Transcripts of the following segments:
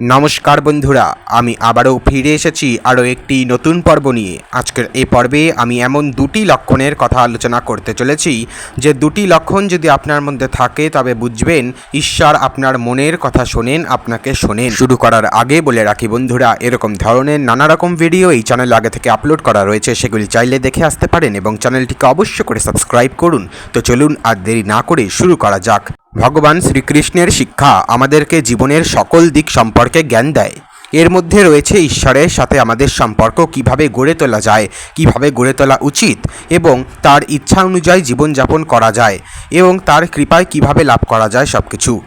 নমস্কার বন্ধুরা, আমি আবারও ফিরে এসেছি আরও একটি নতুন পর্ব নিয়ে। আজকের এই পর্বে আমি এমন দুটি লক্ষণের কথা আলোচনা করতে চলেছি, যে দুটি লক্ষণ যদি আপনার মধ্যে থাকে, তবে বুঝবেন ঈশ্বর আপনার মনের কথা শোনেন, আপনাকে শোনেন। শুরু করার আগে বলে রাখি বন্ধুরা, এরকম ধরনের নানা রকম ভিডিও এই চ্যানেল আগে থেকে আপলোড করা রয়েছে, সেগুলি চাইলে দেখে আসতে পারেন এবং চ্যানেলটিকে অবশ্য করে সাবস্ক্রাইব করুন। তো চলুন আর দেরি না করে শুরু করা যাক। ভগবান শ্রীকৃষ্ণের শিক্ষা আমাদেরকে জীবনের সকল দিক সম্পর্কে জ্ঞান দেয়। এর মধ্যে রয়েছে ঈশ্বরের সাথে আমাদের সম্পর্ক কীভাবে গড়ে তোলা যায়, কীভাবে গড়ে তোলা উচিত এবং তার ইচ্ছা অনুযায়ী জীবনযাপন করা যায় এবং তার কৃপায় কীভাবে লাভ করা যায় সব কিছু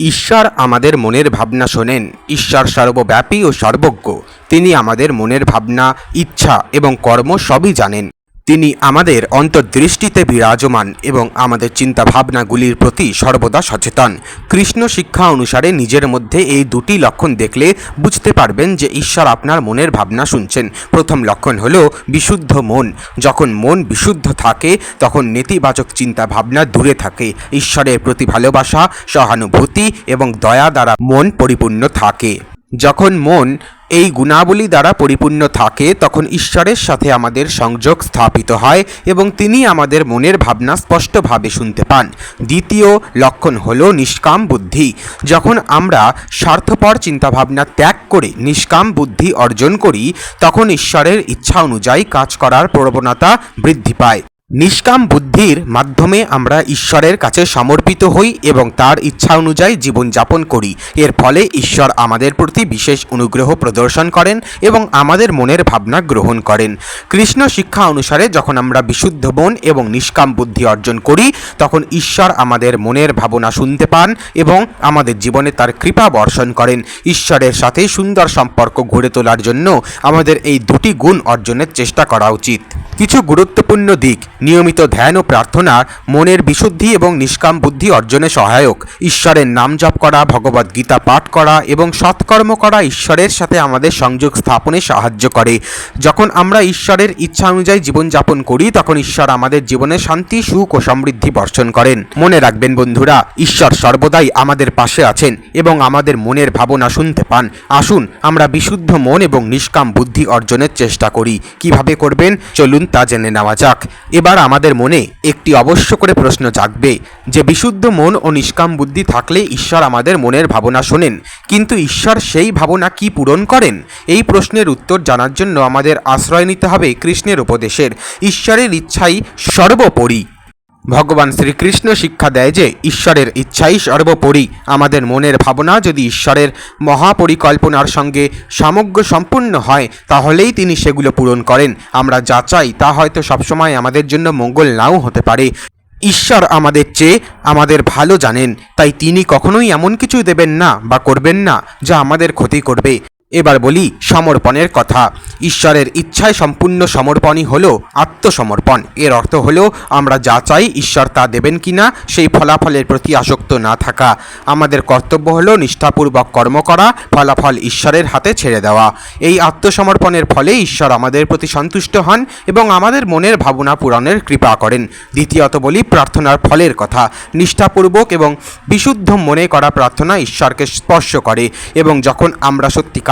ঈশ্বর আমাদের মনের ভাবনা শোনেন। ঈশ্বর সর্বব্যাপী ও সর্বজ্ঞ। তিনি আমাদের মনের ভাবনা, ইচ্ছা এবং কর্ম সবই জানেন। তিনি আমাদের অন্তর্দৃষ্টিতে বিরাজমান এবং আমাদের চিন্তাভাবনাগুলির প্রতি সর্বদা সচেতন। কৃষ্ণ শিক্ষা অনুসারে নিজের মধ্যে এই দুটি লক্ষণ দেখলে বুঝতে পারবেন যে ঈশ্বর আপনার মনের ভাবনা শুনছেন। প্রথম লক্ষণ হল বিশুদ্ধ মন। যখন মন বিশুদ্ধ থাকে, তখন নেতিবাচক চিন্তা ভাবনা দূরে থাকে। ঈশ্বরের প্রতি ভালোবাসা, সহানুভূতি এবং দয়া দ্বারা মন পরিপূর্ণ থাকে। যখন মন এই গুণাবলী দ্বারা পরিপূর্ণ থাকে, তখন ঈশ্বরের সাথে আমাদের সংযোগ স্থাপিত হয় এবং তিনি আমাদের মনের ভাবনা স্পষ্টভাবে শুনতে পান। দ্বিতীয় লক্ষণ হল নিষ্কাম বুদ্ধি। যখন আমরা স্বার্থপর চিন্তাভাবনা ত্যাগ করে নিষ্কাম বুদ্ধি অর্জন করি, তখন ঈশ্বরের ইচ্ছা অনুযায়ী কাজ করার প্রবণতা বৃদ্ধি পায়। নিষ্কাম বুদ্ধির মাধ্যমে আমরা ঈশ্বরের কাছে সমর্পিত হই এবং তার ইচ্ছা অনুযায়ী জীবনযাপন করি। এর ফলে ঈশ্বর আমাদের প্রতি বিশেষ অনুগ্রহ প্রদর্শন করেন এবং আমাদের মনের ভাবনা গ্রহণ করেন। কৃষ্ণ শিক্ষা অনুসারে যখন আমরা বিশুদ্ধ মন এবং নিষ্কাম বুদ্ধি অর্জন করি, তখন ঈশ্বর আমাদের মনের ভাবনা শুনতে পান এবং আমাদের জীবনে তার কৃপা বর্ষণ করেন। ঈশ্বরের সাথে সুন্দর সম্পর্ক গড়ে তোলার জন্য আমাদের এই দুটি গুণ অর্জনের চেষ্টা করা উচিত। কিছু গুরুত্বপূর্ণ দিক। নিয়মিত ধ্যান ও প্রার্থনা, মনের বিশুদ্ধি এবং নিষ্কাম বুদ্ধি অর্জনে সহায়ক। ঈশ্বরের নাম জপ করা ভগবদ গীতা পাঠ করা এবং সৎকর্ম করা ঈশ্বরের সাথে আমাদের সংযোগ স্থাপনে সাহায্য করে। যখন আমরা ঈশ্বরের ইচ্ছা অনুযায়ী জীবনযাপন করি, তখন ঈশ্বর আমাদের জীবনে শান্তি, সুখ ও সমৃদ্ধি বর্ষণ করেন। মনে রাখবেন বন্ধুরা, ঈশ্বর সর্বদাই আমাদের পাশে আছেন এবং আমাদের মনের ভাবনা শুনতে পান। আসুন, আমরা বিশুদ্ধ মন এবং নিষ্কাম বুদ্ধি অর্জনের চেষ্টা করি। কীভাবে করবেন? চলুন তা জেনে নেওয়া যাক। এবার আমাদের মনে একটি অবশ্য করে প্রশ্ন জাগবে যে বিশুদ্ধ মন ও নিষ্কাম বুদ্ধি থাকলে ঈশ্বর আমাদের মনের ভাবনা শোনেন। কিন্তু ঈশ্বর সেই ভাবনা কি পূরণ করেন? এই প্রশ্নের উত্তর জানার জন্য আমাদের আশ্রয় নিতে হবে কৃষ্ণের উপদেশের। ঈশ্বরের ইচ্ছাই সর্বোপরি। ভগবান শ্রীকৃষ্ণ শিক্ষা দেয় যে ঈশ্বরের ইচ্ছাই সর্বোপরি। আমাদের মনের ভাবনা যদি ঈশ্বরের মহাপরিকল্পনার সঙ্গে সামগ্র সম্পূর্ণ হয়, তাহলেই তিনি সেগুলো পূরণ করেন। আমরা যা চাই, তা হয়তো সবসময় আমাদের জন্য মঙ্গল নাও হতে পারে। ঈশ্বর আমাদের চেয়ে আমাদের ভালো জানেন, তাই তিনি কখনোই এমন কিছু দেবেন না বা করবেন না, যা আমাদের ক্ষতি করবে। এবার বলি সমর্পণের কথা। ঈশ্বরের ইচ্ছায় সম্পূর্ণ সমর্পণই হল আত্মসমর্পণ। এর অর্থ হল আমরা যা চাই ঈশ্বর তা দেবেন কিনা সেই ফলাফলের প্রতি আসক্ত না থাকা। আমাদের কর্তব্য হল নিষ্ঠাপূর্বক কর্ম করা, ফলাফল ঈশ্বরের হাতে ছেড়ে দেওয়া। এই আত্মসমর্পণের ফলে ঈশ্বর আমাদের প্রতি সন্তুষ্ট হন এবং আমাদের মনের ভাবনা পূরণের কৃপা করেন। দ্বিতীয়ত বলি প্রার্থনার ফলের কথা। নিষ্ঠাপূর্বক এবং বিশুদ্ধ মনে করা প্রার্থনা ঈশ্বরকে স্পর্শ করে এবং যখন আমরা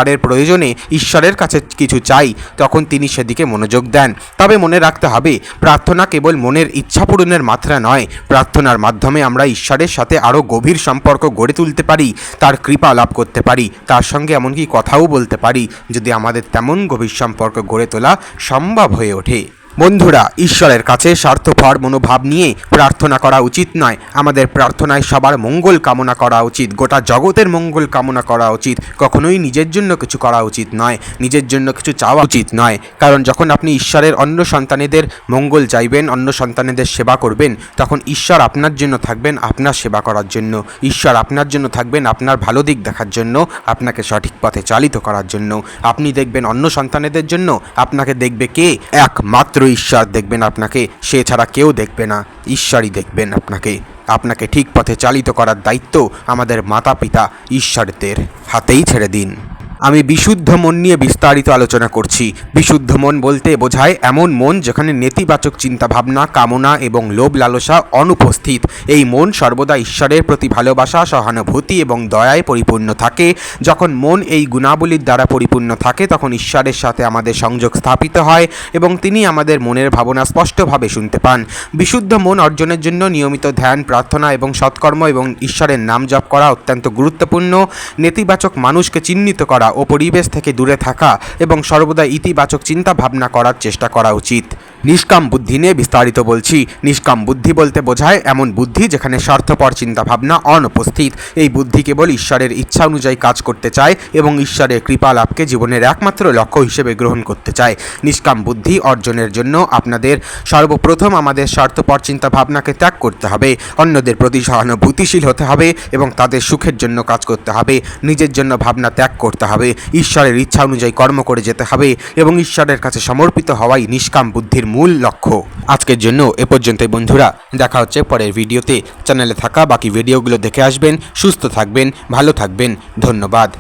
সত্যিকারের প্রয়োজনে ঈশ্বরের কাছে কিছু চাই, তখন তিনি সেদিকে মনোযোগ দেন। তবে মনে রাখতে হবে, প্রার্থনা কেবল মনের ইচ্ছা পূরণের মাত্রা নয়। প্রার্থনার মাধ্যমে আমরা ঈশ্বরের সাথে আরও গভীর সম্পর্ক গড়ে তুলতে পারি, তার কৃপা লাভ করতে পারি, তার সঙ্গে এমনকি কথাও বলতে পারি, যদি আমাদের তেমন গভীর সম্পর্ক গড়ে তোলা সম্ভব হয়ে ওঠে। বন্ধুরা, ঈশ্বরের কাছে স্বার্থপর মনোভাব নিয়ে প্রার্থনা করা উচিত নয়। আমাদের প্রার্থনায় সবার মঙ্গল কামনা করা উচিত, গোটা জগতের মঙ্গল কামনা করা উচিত। কখনোই নিজের জন্য কিছু করা উচিত নয়, নিজের জন্য কিছু চাওয়া উচিত নয়। কারণ যখন আপনি ঈশ্বরের অন্য সন্তানেদের মঙ্গল চাইবেন, অন্য সন্তানেদের সেবা করবেন, তখন ঈশ্বর আপনার জন্য থাকবেন আপনার সেবা করার জন্য। ঈশ্বর আপনার জন্য থাকবেন আপনার ভালো দিক দেখার জন্য, আপনাকে সঠিক পথে চালিত করার জন্য। আপনি দেখবেন অন্য সন্তানেদের জন্য আপনাকে দেখবে কে? একমাত্র ঈশ্বর দেখবেন আপনাকে, সে ছাড়া কেউ দেখবে না। ঈশ্বরই দেখবেন আপনাকে। আপনাকে ঠিক পথে চালিত করার দায়িত্ব আমাদের মাতা পিতা ঈশ্বরদের হাতেই ছেড়ে দিন। আমি বিশুদ্ধ মন নিয়ে বিস্তারিত আলোচনা করছি। বিশুদ্ধ মন বলতে বোঝায় এমন মন যেখানে নেতিবাচক চিন্তাভাবনা, কামনা এবং লোভ লালসা অনুপস্থিত। এই মন সর্বদা ঈশ্বরের প্রতি ভালোবাসা, সহানুভূতি এবং দয়ায় পরিপূর্ণ থাকে। যখন মন এই গুণাবলীর দ্বারা পরিপূর্ণ থাকে, তখন ঈশ্বরের সাথে আমাদের সংযোগ স্থাপিত হয় এবং তিনি আমাদের মনের ভাবনা স্পষ্টভাবে শুনতে পান। বিশুদ্ধ মন অর্জনের জন্য নিয়মিত ধ্যান, প্রার্থনা এবং সৎকর্ম এবং ঈশ্বরের নাম জপ করা অত্যন্ত গুরুত্বপূর্ণ। নেতিবাচক মানুষকে চিহ্নিত করা ও পরিবেশ থেকে দূরে থাকা এবং সর্বদা ইতিবাচক চিন্তা ভাবনা করার চেষ্টা করা উচিত। নিষ্কাম বুদ্ধি নিয়ে বিস্তারিত বলছি। নিষ্কাম বুদ্ধি বলতে বোঝায় এমন বুদ্ধি যেখানে স্বার্থপর চিন্তাভাবনা অনুপস্থিত। এই বুদ্ধি কেবল ঈশ্বরের ইচ্ছা অনুযায়ী কাজ করতে চায় এবং ঈশ্বরের কৃপা লাভকে জীবনের একমাত্র লক্ষ্য হিসেবে গ্রহণ করতে চায়। নিষ্কাম বুদ্ধি অর্জনের জন্য আপনাদের সর্বপ্রথম আমাদের স্বার্থপর চিন্তাভাবনাকে ত্যাগ করতে হবে। অন্যদের প্রতি সহানুভূতিশীল হতে হবে এবং তাদের সুখের জন্য কাজ করতে হবে। নিজের জন্য ভাবনা ত্যাগ করতে হবে। ঈশ্বরের ইচ্ছা অনুযায়ী কর্ম করে যেতে হবে এবং ঈশ্বরের কাছে সমর্পিত হওয়াই নিষ্কাম বুদ্ধির মূল লক্ষ্য। আজকের জন্য এ পর্যন্ত বন্ধুরা। দেখা হচ্ছে পরের ভিডিওতে। চ্যানেলে থাকা বাকি ভিডিওগুলো দেখে আসবেন, সুস্থ থাকবেন, ভালো থাকবেন। ধন্যবাদ।